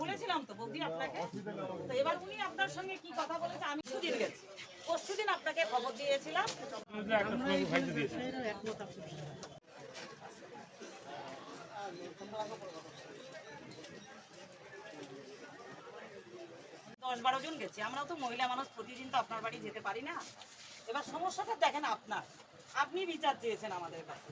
বলেছিলাম তো বৌদি আপনাকে। এবার উনি আপনার সঙ্গে কি কথা বলেছে আমি আপনাকে খবর দিয়েছিলাম। দশ বারো জন গেছি। আমরাও তো মহিলা মানুষ, প্রতিদিন তো আপনার বাড়ি যেতে পারি না। এবার সমস্যাটা দেখেন আপনার। আপনি বিচার চেয়েছেন আমাদের কাছে।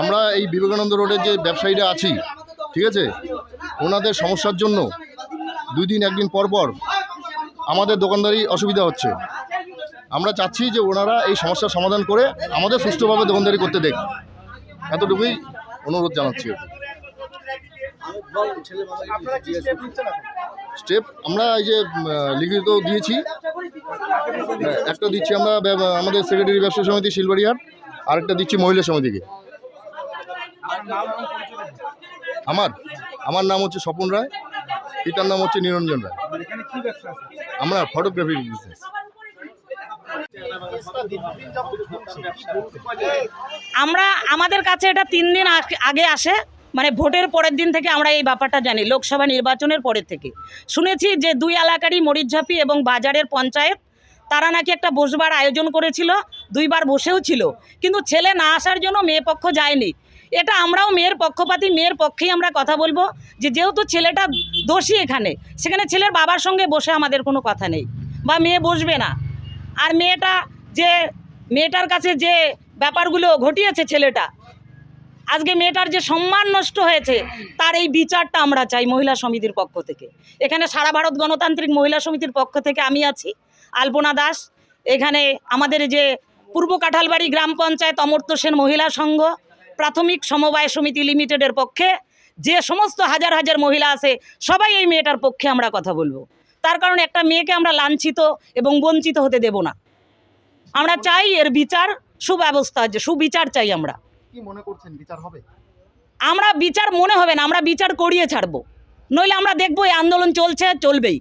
আমরা এই বিবেকানন্দ রোডের যে ব্যবসায়ীরা আছি, ঠিক আছে? ওনাদের সমস্যার জন্য দুই দিন, একদিন পর পর আমাদের দোকানদারি অসুবিধা হচ্ছে। আমরা চাচ্ছি যে ওনারা এই সমস্যার সমাধান করে আমাদের সুষ্ঠুভাবে দোকানদারি করতে দেখ। এতটুকুই অনুরোধ জানাচ্ছি। স্টেপ আমরা এই যে লিখিত দিয়েছি। হ্যাঁ, একটা দিচ্ছি আমরা আমাদের সেক্রেটারি ব্যবসা সমিতি শিলবাড়িহাট আরেকটা দিচ্ছি মহিলা সমিতিকে। আমার? আমার নাম হচ্ছে স্বপন রায় পিতার নাম হচ্ছে নিরঞ্জন রায়। আমরা ফটোগ্রাফির বিজনেস আমরা আমাদের কাছে এটা তিন দিন আগে আসে। মানে ভোটের পরের দিন থেকে আমরা এই ব্যাপারটা জানি, লোকসভা নির্বাচনের পরের থেকে। শুনেছি যে দুই এলাকারই মরিচঝাপি এবং বাজারের পঞ্চায়েত, তারা নাকি একটা বসবার আয়োজন করেছিল, দুইবার বসেও ছিল। কিন্তু ছেলে না আসার জন্য মেয়ে পক্ষ যায়নি। এটা আমরাও মেয়ের পক্ষপাতি, মেয়ের পক্ষেই আমরা কথা বলব যে যেহেতু ছেলেটা দোষী এখানে, সেখানে ছেলের বাবার সঙ্গে বসে আমাদের কোনো কথা নেই বা মেয়ে বসবে না। আর মেয়েটা যে, মেয়েটার কাছে যে ব্যাপারগুলো ঘটিয়েছে ছেলেটা আজকে মেয়েটার যে সম্মান নষ্ট হয়েছে, তার এই বিচারটা আমরা চাই মহিলা সমিতির পক্ষ থেকে। এখানে সারা ভারত গণতান্ত্রিক মহিলা সমিতির পক্ষ থেকে আমি আছি। আলপনা দাস, এখানে আমাদের যে পূর্ব কাঁঠালবাড়ি গ্রাম পঞ্চায়েত অমর্ত্য সেন মহিলা সংঘ, প্রাথমিক সমবায় সমিতি লিমিটেডের পক্ষে যে সমস্ত হাজার হাজার মহিলা আছে, সবাই এই মেয়েটার পক্ষে আমরা কথা বলব। তার কারণে একটা মেয়েকে আমরা লাঞ্ছিত এবং বঞ্চিত হতে দেব না। আমরা চাই এর বিচার, সুব্যবস্থা, সুবিচার চাই আমরা। কি মনে করছেন? বিচার হবে? আমরা বিচার মনে হবে না আমরা বিচার করিয়ে ছাড়বো। নইলে আমরা দেখব এই আন্দোলন চলছে চলবেই।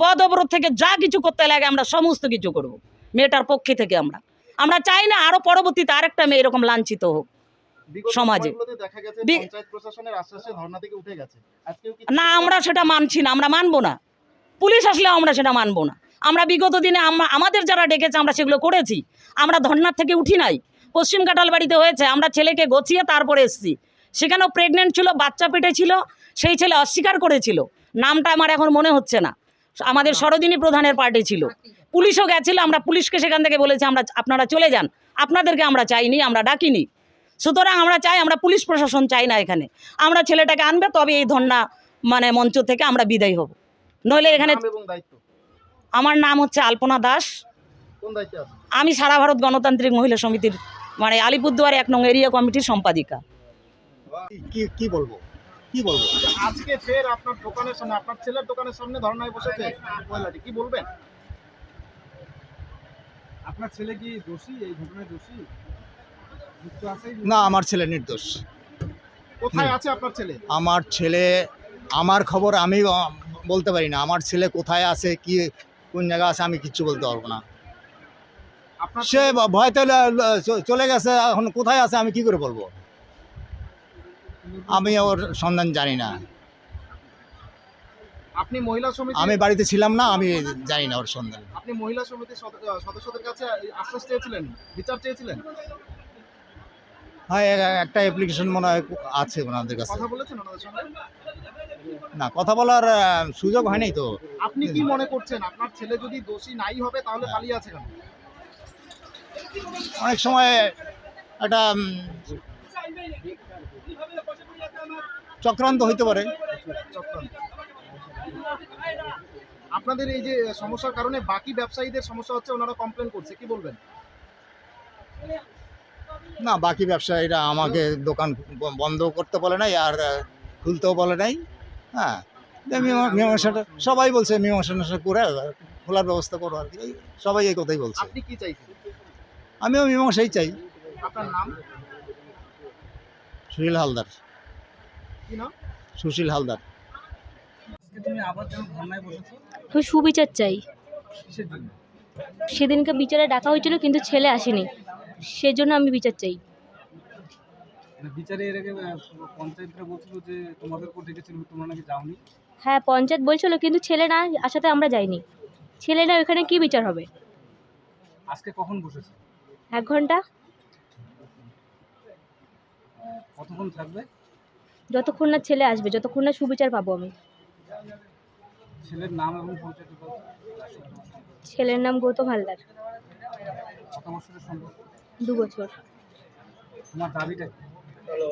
পদ অবরোধ থেকে যা কিছু করতে লাগে আমরা সমস্ত কিছু করব মেয়েটার পক্ষে থেকে আমরা। আমরা চাই না আরও পরবর্তীতে আরেকটা মেয়ে এরকম লাঞ্ছিত হোক সমাজে। না আমরা সেটা মানছি না আমরা মানবো না। পুলিশ আসলেও আমরা সেটা মানবো না। আমরা বিগত দিনে আমাদের যারা ডেকেছে আমরা সেগুলো করেছি। আমরা ধর্নার থেকে উঠি নাই। পশ্চিম কাটাল বাড়িতে হয়েছে। আমরা ছেলেকে গছিয়ে তারপরে এসেছি। সেখানেও প্রেগনেন্ট ছিল বাচ্চা পেটে ছিল সেই ছেলে অস্বীকার করেছিল। নামটা আমার এখন মনে হচ্ছে না। আমাদের সরোদিনী প্রধানের পার্টি ছিল। পুলিশও গেছিল আমরা পুলিশকে সেখান থেকে বলেছি আমরা আপনারা চলে যান। আপনাদেরকে আমরা চাইনি আমরা ডাকিনি। সুতরাং আমরা চাই আমরা পুলিশ প্রশাসন চাই না এখানে। আমরা ছেলেটাকে আনবে তবে এই ধর্না মানে মঞ্চ থেকে আমরা বিদায় হব। নইলে এখানে আমার নাম হচ্ছে আলপনা দাস। আমি সারা ভারত গণতান্ত্রিক মহিলা সমিতির মানে আলিপুরদুয়ার এক নং এরিয়া কমিটির সম্পাদিকা। কি কি বলব? কি বলব? আজকে ফের আপনার দোকানের সামনে আপনার ছেলের দোকানের সামনে বসেছে। মহিলাটি কি বলবেন? আপনার ছেলে কি দোষী? এই ঘটনায় দোষী? যুক্ত আছে না আমার ছেলে নির্দোষ। কোথায় আছে আপনার ছেলে? আমার ছেলে আমার খবর আমি বলতে পারি না। আমার ছেলে কোথায় আছে কি কোন জায়গায় আছে আমি কিচ্ছু বলতে পারব না। সে ভয়তে চলে গেছে এখন কোথায় আছে আমি কি করে বলব? আমি ওর সন্ধান জানি না। আপনি মহিলা সমিতি আমি বাড়িতে ছিলাম না আমি জানি না ওর সন্ধান। আপনি মহিলা সমিতির সদস্যদের কাছে আশ্বাস চেয়েছিলেন? বিচার চেয়েছিলেন? হ্যাঁ একটা অ্যাপ্লিকেশন মনে হয় আছে ওনাদের কাছে। কথা বলেছেন ওনাদের সঙ্গে? না কথা বলার সুযোগ হয়নি তো। আপনি কি মনে করছেন? আপনার ছেলে যদি দোষী নাই হবে তাহলে। পালিয়ে আছে কেন? অনেক সময় একটা চক্রান্ত হইতে পারে। আপনাদের এই যে সমস্যার কারণে বাকি ব্যবসায়ীদের সমস্যা হচ্ছে ওনারা কমপ্লেন করছে কি বলবেন? না বাকি ব্যবসায়ীরা আমাকে দোকান বন্ধ করতে বলে নাই আর খুলতেও বলে নাই। হ্যাঁ মীমাংসাটা সবাই বলছে মীমাংসা করে খোলার ব্যবস্থা করো আর কি। সবাই এই কথাই বলছে। আপনি কি চাইছেন? আমিও মীমাংসাই চাই। আপনার নাম? সুশীল হালদার। সুশীল হালদার। আজকে তুমি আবার যেন ধর্নায় বসেছো? আমি সুবিচার চাই। সেদিনকে বিচারে ডাকা হয়েছিল কিন্তু ছেলে আসেনি। সেজন্য আমি বিচার চাই। মানে বিচারে এর আগে পঞ্চায়েতরা বলছিল যে তোমাদেরকেও ডেকেছিল তোমরা নাকি যাওনি? হ্যাঁ পঞ্চায়েত বলছিল কিন্তু ছেলে না আসাতে আমরা যাইনি। ছেলে না ওখানে কি বিচার হবে? আজকে কখন বসেছে? এক ঘণ্টা? কতক্ষণ থাকবে? যতক্ষণ না ছেলে আসবে যতক্ষণ না সুবিচার পাবো আমি। ছেলের নাম এবং পরিচয়। ছেলের নাম গৌতম হালদার। কত বছরের সম্পর্ক? দু বছর। তোমার দাবিটা কি?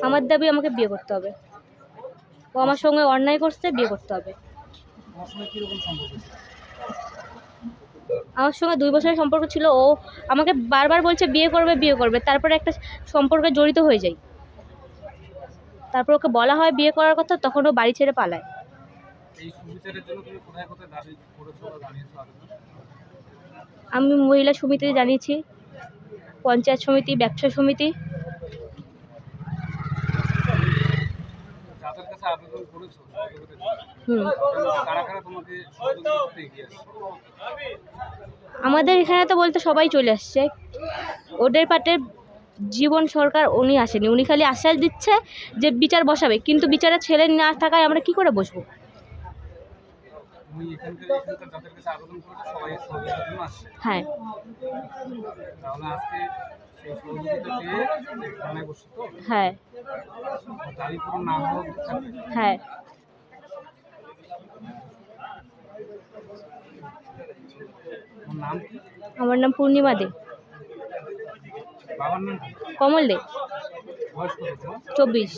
আমার দাবি আমাকে বিয়ে করতে হবে। ও আমার সঙ্গে অন্যায় করছে বিয়ে করতে হবে। তোমার সঙ্গে কীরকম সম্পর্ক? ছিল? আমার সঙ্গে দুই বছরের সম্পর্ক ছিল ও আমাকে বারবার বলছে বিয়ে করবে বিয়ে করবে। তারপরে একটা সম্পর্কে জড়িত হয়ে যাই তারপর ওকে বলা হয় বিয়ে করার কথা তখন ও বাড়ি ছেড়ে পালায়। আমি মহিলা সমিতিতে জানিয়েছি পঞ্চায়েত সমিতি ব্যবসা সমিতি। যাদের কাছে আবেদন করেছ? হুম। কারা কারা তোমাকে আমাদের এখানে তো বলতে সবাই চলে আসছে। ওদের পাটে জীবন সরকার উনি আসেনি। উনি খালি আশ্বাস দিচ্ছে যে বিচার বসাবে। কিন্তু বিচারের ছেলে না থাকায় আমরা কি করে বসবো? হ্যাঁ। হ্যাঁ। হ্যাঁ। আমার নাম পূর্ণিমা দে। কমল দে। চব্বিশ।